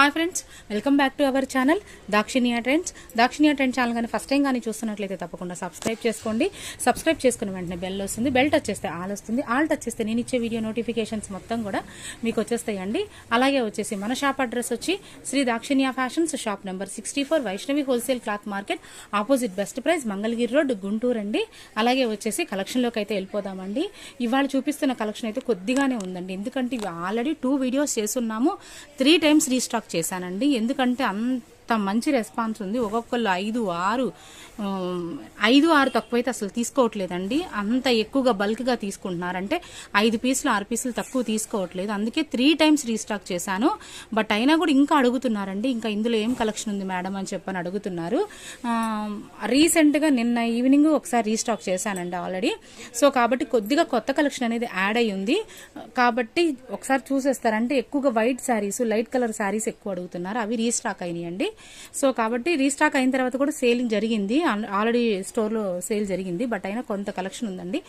Hi friends welcome back to our channel Dakshiniya trends Dakshiniya trend channel కానీ first time కానీ చూస్తున్నట్లయితే తప్పకుండా subscribe చేసుకోండి. సబ్స్క్రైబ్ చేసుకున్న వెంటనే బెల్ వస్తుంది. బెల్ టచ్ చేస్తే ఆల్ వస్తుంది. ఆల్ టచ్ చేస్తే నేను ఇచ్చే వీడియో నోటిఫికేషన్స్ మొత్తం కూడా మీకు వచ్చేస్తాయండి. అలాగే వచ్చేసి మన షాప్ అడ్రస్ వచ్చి Shri Dakshiniya fashions shop number sixty four Vaishnavi wholesale cloth market opposite best price Mangalagiri road Guntur అండి. అలాగే వచ్చేసి కలెక్షన్లోకి అయితే వెళ్ళిపోదామండి. ఇవాళ చూపిస్తున్న కలెక్షన్ అయితే కొద్దిగానే ఉందండి. ఎందుకంటే ఇవి ఆల్రెడీ టూ వీడియోస్ చేస్తున్నాము. త్రీ టైమ్స్ రీస్టాక్ చేశానండి. ఎందుకంటే అంత మంచి రెస్పాన్స్ ఉంది. ఒక్కొక్కళ్ళు ఐదు ఆరు ఐదు ఆరు తక్కువైతే అసలు తీసుకోవట్లేదండి. అంత ఎక్కువగా బల్క్గా తీసుకుంటున్నారంటే ఐదు పీసులు ఆరు పీసులు తక్కువ తీసుకోవట్లేదు. అందుకే త్రీ టైమ్స్ రీస్టాక్ చేశాను. బట్ అయినా కూడా ఇంకా అడుగుతున్నారండి. ఇంకా ఇందులో ఏం కలెక్షన్ ఉంది మేడం అని చెప్పని అడుగుతున్నారు. రీసెంట్గా నిన్న ఈవినింగ్ ఒకసారి రీస్టాక్ చేశానండి ఆల్రెడీ. సో కాబట్టి కొద్దిగా కొత్త కలెక్షన్ అనేది యాడ్ అయి ఉంది. కాబట్టి ఒకసారి చూసేస్తారంటే ఎక్కువగా white sarees light colour sarees ఎక్కువ అడుగుతున్నారు. అవి రీస్టాక్ అయినాయండి. సో కాబట్టి రీస్టాక్ అయిన తర్వాత కూడా సేలింగ్ జరిగింది. ఆల్రెడీ స్టోర్లో సేల్ జరిగింది. బట్ అయినా కొంత కలెక్షన్ ఉందండి.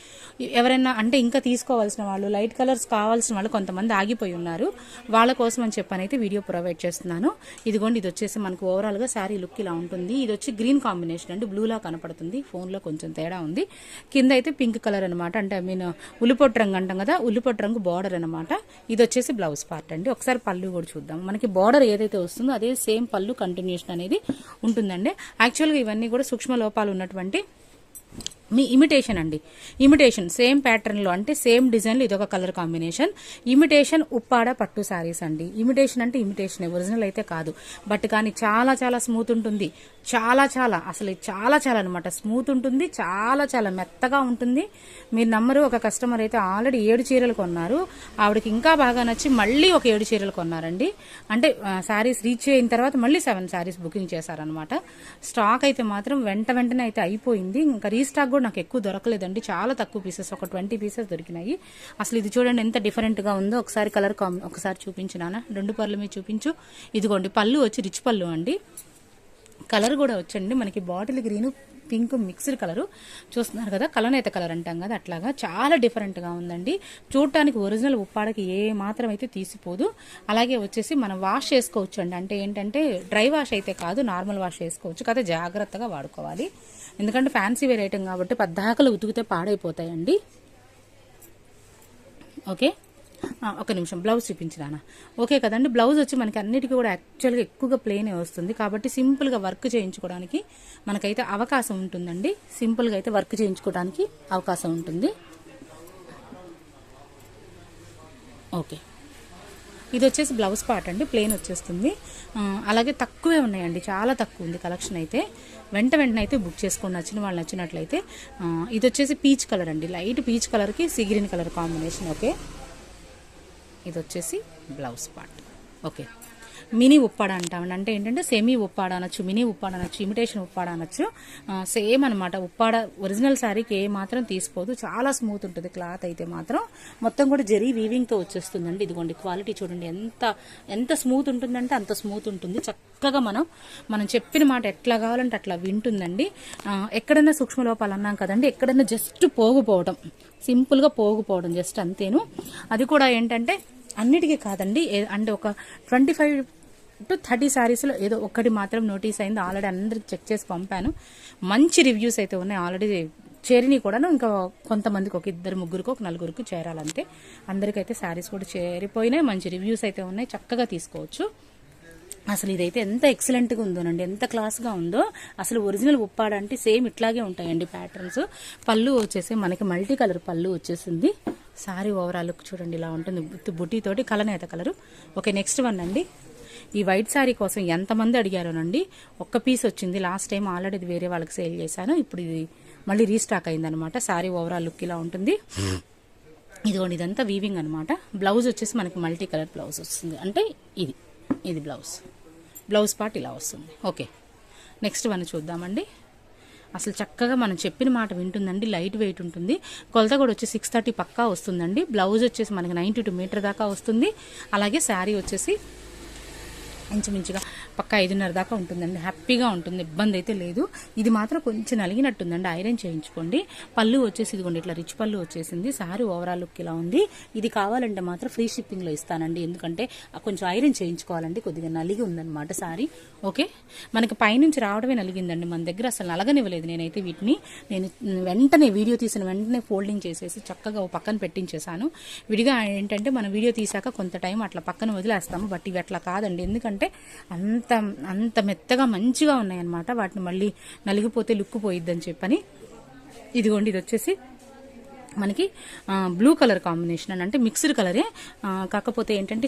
ఎవరైనా అంటే ఇంకా తీసుకోవాల్సిన వాళ్ళు లైట్ కలర్స్ కావాల్సిన వాళ్ళు కొంతమంది ఆగిపోయి ఉన్నారు. వాళ్ళ కోసం అని చెప్పని అయితే వీడియో ప్రొవైడ్ చేస్తున్నాను. ఇదిగోండి ఇది వచ్చేసి మనకు ఓవరాల్గా శారీ లుక్ ఇలా ఉంటుంది. ఇది వచ్చి గ్రీన్ కాంబినేషన్ అండి. బ్లూలా కనపడుతుంది. ఫోన్లో కొంచెం తేడా ఉంది. కింద అయితే పింక్ కలర్ అనమాట అంటే ఐ మీన్ ఉల్లిపొట్టు రంగు అంటాం కదా ఉల్లిపొట్టు రంగు బార్డర్ అనమాట ఇది వచ్చేసి బ్లౌజ్ పార్ట్ అండి. ఒకసారి పళ్ళు కూడా చూద్దాం. మనకి బార్డర్ ఏదైతే వస్తుందో అదే సేమ్ పళ్ళు కంటిన్యూషన్ అనేది ఉంటుందండి. యాక్చువల్గా ఇవన్నీ కూడా సూక్ష్మ లోపాలు ఉన్నటువంటి మీ ఇమిటేషన్ అండి. ఇమిటేషన్ సేమ్ ప్యాటర్న్లో అంటే సేమ్ డిజైన్లో ఇదొక కలర్ కాంబినేషన్. ఇమిటేషన్ ఉప్పాడ పట్టు శారీస్ అండి. ఇమిటేషన్ అంటే ఇమిటేషన్ ఒరిజినల్ అయితే కాదు. బట్ కానీ చాలా చాలా స్మూత్ ఉంటుంది. చాలా చాలా అసలు చాలా చాలా అనమాట స్మూత్ ఉంటుంది చాలా చాలా మెత్తగా ఉంటుంది. మీరు నమ్మరు ఒక కస్టమర్ అయితే ఆల్రెడీ ఏడు చీరలు కొన్నారు. ఆవిడకి ఇంకా బాగా నచ్చి మళ్ళీ ఒక ఏడు చీరలు కొన్నారండి. అంటే శారీస్ రీచ్ అయిన తర్వాత మళ్ళీ సెవెన్ శారీస్ బుకింగ్ చేశారనమాట స్టాక్ అయితే మాత్రం వెంట వెంటనే అయితే అయిపోయింది. ఇంకా రీస్టాక్ కూడా నాకు ఎక్కువ దొరకలేదండి. చాలా తక్కువ పీసెస్ ఒక ట్వంటీ పీసెస్ దొరికినాయి. అసలు ఇది చూడండి ఎంత డిఫరెంట్గా ఉందో. ఒకసారి కలర్ కాంబి ఒకసారి చూపించు రెండు పళ్ళు మీద చూపించు. ఇదిగోండి పళ్ళు వచ్చి రిచ్ పళ్ళు అండి. కలర్ కూడా వచ్చండి. మనకి bottle green pink mixed colour చూస్తున్నారు కదా కలనేత కలర్ అంటాం కదా అట్లాగా. చాలా డిఫరెంట్గా ఉందండి. చూడటానికి ఒరిజినల్ ఉప్పాడకి ఏ మాత్రం అయితే తీసిపోదు. అలాగే వచ్చేసి మనం వాష్ చేసుకోవచ్చు అండి అంటే ఏంటంటే డ్రై వాష్ అయితే కాదు నార్మల్ వాష్ చేసుకోవచ్చు. కదా జాగ్రత్తగా వాడుకోవాలి. ఎందుకంటే ఫ్యాన్సీ వేర్ ఐటమ్ కాబట్టి పద్దాకలు ఉతికితే పాడైపోతాయండి. ఓకే? ఒక నిమిషం. బ్లౌజ్ చూపించిరానా? ఓకే కదండి. బ్లౌజ్ వచ్చి మనకి అన్నిటికీ కూడా యాక్చువల్గా ఎక్కువగా ప్లేనే వస్తుంది. కాబట్టి సింపుల్గా వర్క్ చేయించుకోవడానికి మనకైతే అవకాశం ఉంటుందండి. సింపుల్గా అయితే వర్క్ చేయించుకోవడానికి అవకాశం ఉంటుంది. ఓకే. ఇది వచ్చేసి బ్లౌజ్ పార్ట్ అండి ప్లేన్ వచ్చేస్తుంది. అలాగే తక్కువే ఉన్నాయండి చాలా తక్కువ ఉంది కలెక్షన్ అయితే. వెంట వెంటనే అయితే బుక్ చేసుకుని నచ్చిన వాళ్ళు నచ్చినట్లయితే. ఇది వచ్చేసి పీచ్ కలర్ అండి లైట్ పీచ్ కలర్కి sea green colour combination okay. ఇది వచ్చేసి blouse part okay. Mini Uppada అంటామండి. అంటే ఏంటంటే సెమీ ఉప్పాడ అనొచ్చు మినీ ఉప్పాడ అనొచ్చు ఇమిటేషన్ ఉప్పాడ అనొచ్చు. సేమ్ అనమాట ఉప్పాడ ఒరిజినల్ శారీకి ఏ మాత్రం తీసిపోదు చాలా స్మూత్ ఉంటుంది క్లాత్ అయితే మాత్రం. మొత్తం కూడా జరీ వీవింగ్తో వచ్చేస్తుందండి. ఇదిగోండి క్వాలిటీ చూడండి. ఎంత ఎంత స్మూత్ ఉంటుందంటే అంత స్మూత్ ఉంటుంది. చక్కగా మనం మనం చెప్పిన మాట ఎట్లా కావాలంటే అట్లా వింటుందండి. ఎక్కడన్నా ఎక్కడైనా సూక్ష్మ లోపాలు అన్నాం కదండి. ఎక్కడైనా జస్ట్ పోగుపోవడం సింపుల్గా పోగుపోవడం జస్ట్ అంతేను. అది కూడా ఏంటంటే అన్నిటికీ కాదండి. అంటే ఒక ట్వంటీ ఫైవ్ టు థర్టీ శారీస్లో ఏదో ఒక్కటి మాత్రం నోటీస్ అయింది. ఆల్రెడీ అందరికి చెక్ చేసి పంపాను. మంచి రివ్యూస్ అయితే ఉన్నాయి. ఆల్రెడీ చేరిని కూడాను ఇంకా కొంతమందికి ఒక ఇద్దరు ముగ్గురికి ఒక నలుగురికి చేరాలంతే. అందరికైతే శారీస్ కూడా చేరిపోయినాయి. మంచి రివ్యూస్ అయితే ఉన్నాయి. చక్కగా తీసుకోవచ్చు. అసలు ఇదైతే ఎంత ఎక్సలెంట్గా ఉందోనండి. ఎంత క్లాస్గా ఉందో. అసలు ఒరిజినల్ ఉప్పాడ అంటే సేమ్ ఇట్లాగే ఉంటాయండి ప్యాటర్న్స్ పళ్ళు వచ్చేసి మనకి మల్టీ కలర్ పళ్ళు వచ్చేసింది. సారీ ఓవరాల్ లుక్ చూడండి ఇలా ఉంటుంది. విత్ బుట్టితోటి కలనేత కలరు ఓకే నెక్స్ట్ వన్ అండి. ఈ వైట్ శారీ కోసం ఎంతమంది అడిగారోనండి? ఒక్క పీస్ వచ్చింది. లాస్ట్ టైం ఆల్రెడీ ఇది వేరే వాళ్ళకి సేల్ చేశాను. ఇప్పుడు ఇది మళ్ళీ రీస్టాక్ అయిందనమాట. శారీ ఓవరాల్ లుక్ ఇలా ఉంటుంది. ఇదిగోండి ఇదంతా వీవింగ్ అనమాట. బ్లౌజ్ వచ్చేసి మనకి మల్టీ కలర్ బ్లౌజ్ వస్తుంది. అంటే ఇది ఇది బ్లౌజ్. బ్లౌజ్ పార్ట్ ఇలా వస్తుంది. ఓకే. నెక్స్ట్ మనం చూద్దామండి. అసలు చక్కగా మనం చెప్పిన మాట వింటుందండి. లైట్ వెయిట్ ఉంటుంది. కొలత కూడా వచ్చి సిక్స్ థర్టీ పక్కా వస్తుందండి. బ్లౌజ్ వచ్చేసి మనకి నైంటీ టూ మీటర్ దాకా వస్తుంది. అలాగే శారీ వచ్చేసి ఇంచుమించుగా పక్క ఐదున్నర దాకా ఉంటుందండి. హ్యాపీగా ఉంటుంది. ఇబ్బంది అయితే లేదు. ఇది మాత్రం కొంచెం నలిగినట్టుందండి. ఐరన్ చేయించుకోండి. పళ్ళు వచ్చేసి ఇదిగోండి ఇట్లా రిచ్ పళ్ళు వచ్చేసింది. సారీ ఓవరాల్ లుక్ ఇలా ఉంది. ఇది కావాలంటే మాత్రం ఫ్రీ షిప్పింగ్లో ఇస్తానండి. ఎందుకంటే కొంచెం ఐరన్ చేయించుకోవాలండి. కొద్దిగా నలిగి ఉందన్నమాట సారీ. ఓకే? మనకి పైనుంచి రావడమే నలిగిందండి. మన దగ్గర అసలు నలగనివ్వలేదు నేనైతే వీటిని. నేను వెంటనే వీడియో తీసిన వెంటనే ఫోల్డింగ్ చేసేసి చక్కగా పక్కన పెట్టించేసాను విడిగా ఏంటంటే మనం వీడియో తీసాక కొంత టైం అట్లా పక్కన వదిలేస్తాము. బట్ ఇవి అట్లా కాదండి. ఎందుకంటే అంత అంత అంత మెత్తగా మంచిగా ఉన్నాయన్నమాట. వాటిని మళ్ళీ నలిగిపోతే లుక్కు పోయిద్దని చెప్పని. ఇదిగోండి ఇది వచ్చేసి మనకి బ్లూ కలర్ కాంబినేషన్ అని. అంటే మిక్స్డ్ కలరే కాకపోతే ఏంటంటే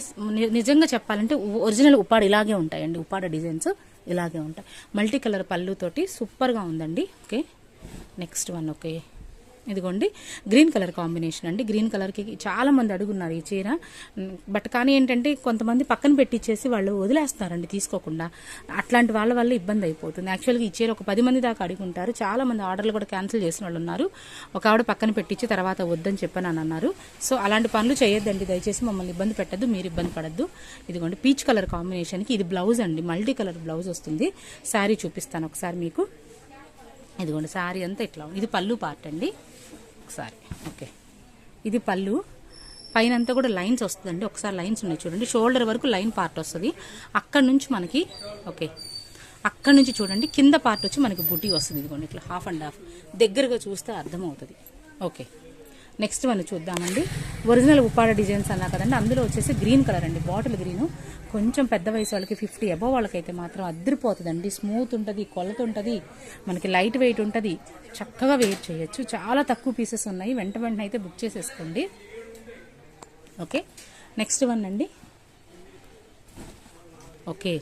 నిజంగా చెప్పాలంటే ఒరిజినల్ ఉప్పాడ ఇలాగే ఉంటాయండి. ఉప్పాడ డిజైన్స్ ఇలాగే ఉంటాయి. మల్టీ కలర్ పళ్ళుతోటి సూపర్గా ఉందండి. ఓకే. Next one okay. ఇదిగోండి గ్రీన్ కలర్ కాంబినేషన్ అండి. గ్రీన్ కలర్కి చాలామంది అడుగున్నారు ఈ చీర. బట్ కానీ ఏంటంటే కొంతమంది పక్కన పెట్టించేసి వాళ్ళు వదిలేస్తారండి తీసుకోకుండా. అట్లాంటి వాళ్ళ వల్ల ఇబ్బంది అయిపోతుంది. యాక్చువల్గా ఈ చీర ఒక పది మంది దాకా అడుగుంటారు. చాలా మంది ఆర్డర్లు కూడా క్యాన్సిల్ చేసిన వాళ్ళు ఉన్నారు. ఒక ఆవిడ పక్కన పెట్టించి తర్వాత వద్దని చెప్పని అని అన్నారు. సో అలాంటి పనులు చేయొద్దండి. దయచేసి మమ్మల్ని ఇబ్బంది పెట్టద్దు మీరు ఇబ్బంది పడద్దు. ఇదిగోండి పీచ్ కలర్ కాంబినేషన్కి ఇది బ్లౌజ్ అండి. మల్టీ కలర్ బ్లౌజ్ వస్తుంది. శారీ చూపిస్తాను ఒకసారి మీకు. ఇదిగోండి శారీ అంతా ఇట్లా. ఇది పళ్ళు పార్ట్ అండి. ఒకసారి ఓకే. ఇది పళ్ళు. పైన అంతా కూడా లైన్స్ వస్తుందండి. ఒకసారి లైన్స్ ఉన్నాయి చూడండి. షోల్డర్ వరకు లైన్ పార్ట్ వస్తుంది. అక్కడ నుంచి మనకి ఓకే. అక్కడ నుంచి చూడండి కింద పార్ట్ వచ్చి మనకి బుటీ వస్తుంది. ఇదిగోండి ఇట్లా హాఫ్ అండ్ హాఫ్ దగ్గరగా చూస్తే అర్థమవుతుంది. ఓకే. నెక్స్ట్ వన్ చూద్దామండి. ఒరిజినల్ ఉప్పాడ డిజైన్స్ అన్నా కదండి అందులో వచ్చేసి గ్రీన్ కలర్ అండి. బాటిల్ గ్రీన్ కొంచెం పెద్ద వయసు వాళ్ళకి ఫిఫ్టీ అబవ్ వాళ్ళకైతే మాత్రం అద్దరిపోతుందండి. స్మూత్ ఉంటుంది కొలత ఉంటుంది మనకి లైట్ వెయిట్ ఉంటుంది. చక్కగా వెయిట్ చేయొచ్చు. చాలా తక్కువ పీసెస్ ఉన్నాయి. వెంట వెంటనే అయితే బుక్ చేసేసుకోండి. ఓకే నెక్స్ట్ వన్ అండి. ఓకే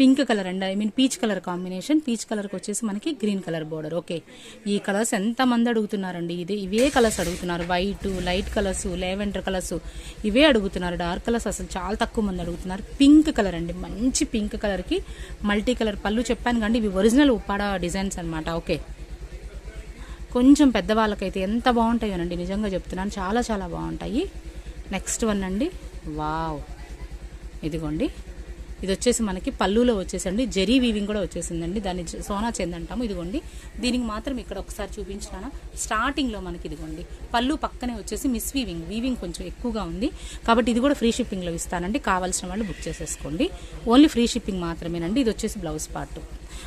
పింక్ కలర్ అండి. I mean peach colour combination. Peach కలర్కి వచ్చేసి మనకి గ్రీన్ కలర్ బోర్డర్. ఓకే. ఈ కలర్స్ ఎంతమంది అడుగుతున్నారండి? ఇదే ఇవే కలర్స్ అడుగుతున్నారు. White light colours lavender colours ఇవే అడుగుతున్నారు. డార్క్ కలర్స్ అసలు చాలా తక్కువ మంది అడుగుతున్నారు. పింక్ కలర్ అండి. మంచి పింక్ కలర్కి మల్టీ కలర్ పళ్ళు చెప్పాను కానీ ఇవి ఒరిజినల్ ఉప్పాడ డిజైన్స్ అన్నమాట. ఓకే. కొంచెం పెద్దవాళ్ళకైతే ఎంత బాగుంటాయోనండి. నిజంగా చెప్తున్నాను. చాలా చాలా బాగుంటాయి. నెక్స్ట్ వన్ అండి. వావ్. ఇదిగోండి. ఇది వచ్చేసి మనకి పళ్ళులో వచ్చేసండి. జెరీ వీవింగ్ కూడా వచ్చేసిందండి. దాన్ని సోనా చెంది అంటాము. ఇదిగోండి. దీనికి మాత్రం ఇక్కడ ఒకసారి చూపించినాను. స్టార్టింగ్లో మనకి ఇదిగోండి. పళ్ళు పక్కనే వచ్చేసి మిస్ వీవింగ్. వీవింగ్ కొంచెం ఎక్కువగా ఉంది. కాబట్టి ఇది కూడా ఫ్రీ షిప్పింగ్లో ఇస్తానండి. కావాల్సిన వాళ్ళు బుక్ చేసేసుకోండి. ఓన్లీ ఫ్రీ షిప్పింగ్ మాత్రమేనండి. ఇది వచ్చేసి బ్లౌజ్ పార్ట్.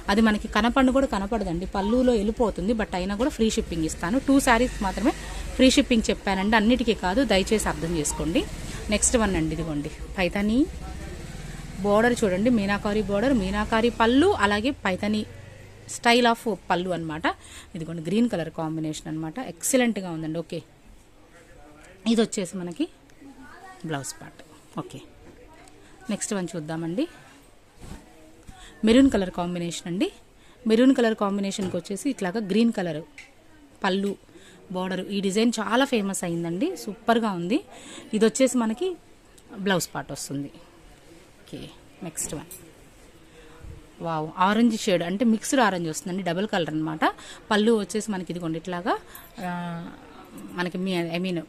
అది మనకి కనపండు కూడా కనపడదండి. పళ్ళులో వెళ్ళిపోతుంది. బట్ అయినా కూడా ఫ్రీ షిప్పింగ్ ఇస్తాను. టూ శారీస్ మాత్రమే ఫ్రీ షిప్పింగ్ చెప్పానండి. అన్నిటికీ కాదు. దయచేసి అర్థం చేసుకోండి. నెక్స్ట్ వన్ అండి. ఇదిగోండి. పైతాని బోర్డర్ చూడండి మీనాకారి బోర్డర్ మీనాకారి పళ్ళు అలాగే పైతని స్టైల్ ఆఫ్ పళ్ళు అనమాట ఇదిగోండి గ్రీన్ కలర్ కాంబినేషన్ అనమాట ఎక్సలెంట్గా ఉందండి ఓకే. ఇది వచ్చేసి మనకి blouse part okay. Next one చూద్దామండి. మెరూన్ కలర్ కాంబినేషన్ అండి. మెరూన్ కలర్ కాంబినేషన్కి వచ్చేసి ఇట్లాగా గ్రీన్ కలర్ పళ్ళు బార్డర్. ఈ డిజైన్ చాలా ఫేమస్ అయిందండి సూపర్గా ఉంది. ఇది వచ్చేసి మనకి బ్లౌజ్ పార్ట్ వస్తుంది. Okay next one wow orange shade అంటే మిక్స్డ్ ఆరెంజ్ వస్తుందండి డబుల్ కలర్ అనమాట పళ్ళు వచ్చేసి మనకి ఇదిగోండి ఇట్లాగా మనకి మీ ఐ మీన్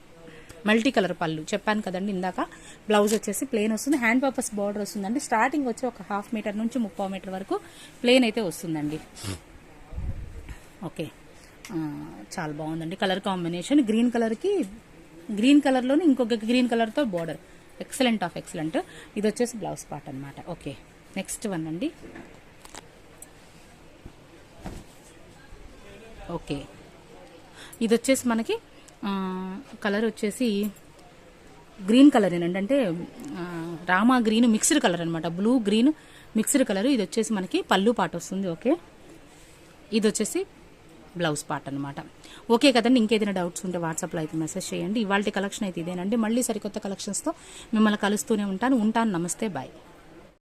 మల్టీ కలర్ పళ్ళు. చెప్పాను కదండి ఇందాక బ్లౌజ్ వచ్చేసి ప్లేన్ వస్తుంది. హ్యాండ్ పర్పస్ బార్డర్ వస్తుందండి. స్టార్టింగ్ వచ్చి ఒక హాఫ్ మీటర్ నుంచి ముప్పై మీటర్ వరకు ప్లేన్ అయితే వస్తుందండి. ఓకే చాలా బాగుందండి. కలర్ కాంబినేషన్ గ్రీన్ కలర్కి గ్రీన్ కలర్లోనే ఇంకొక గ్రీన్ కలర్తో బార్డర్ ఎక్సలెంట్ ఆఫ్ ఎక్సలెంట్ ఇది వచ్చేసి బ్లౌజ్ పార్ట్ అనమాట ఓకే నెక్స్ట్ వన్ అండి. ఓకే ఇది వచ్చేసి మనకి కలర్ వచ్చేసి గ్రీన్ కలర్ ఏనండి. అంటే రామా గ్రీన్ మిక్స్డ్ కలర్ అనమాట బ్లూ గ్రీన్ మిక్స్డ్ కలర్ ఇది వచ్చేసి మనకి పళ్ళు పాట వస్తుంది. ఓకే ఇది వచ్చేసి బ్లౌజ్ పార్ట్ అనమాట ఓకే కదండి ఇంకేదైనా డౌట్స్ ఉంటే వాట్సాప్లో అయితే మెసేజ్ చేయండి. ఇవాళ కలెక్షన్ అయితే ఇదేనండి. మళ్ళీ సరికొత్త కలెక్షన్స్తో మిమ్మల్ని కలుస్తూనే ఉంటాను. ఉంటాను. నమస్తే. బాయ్.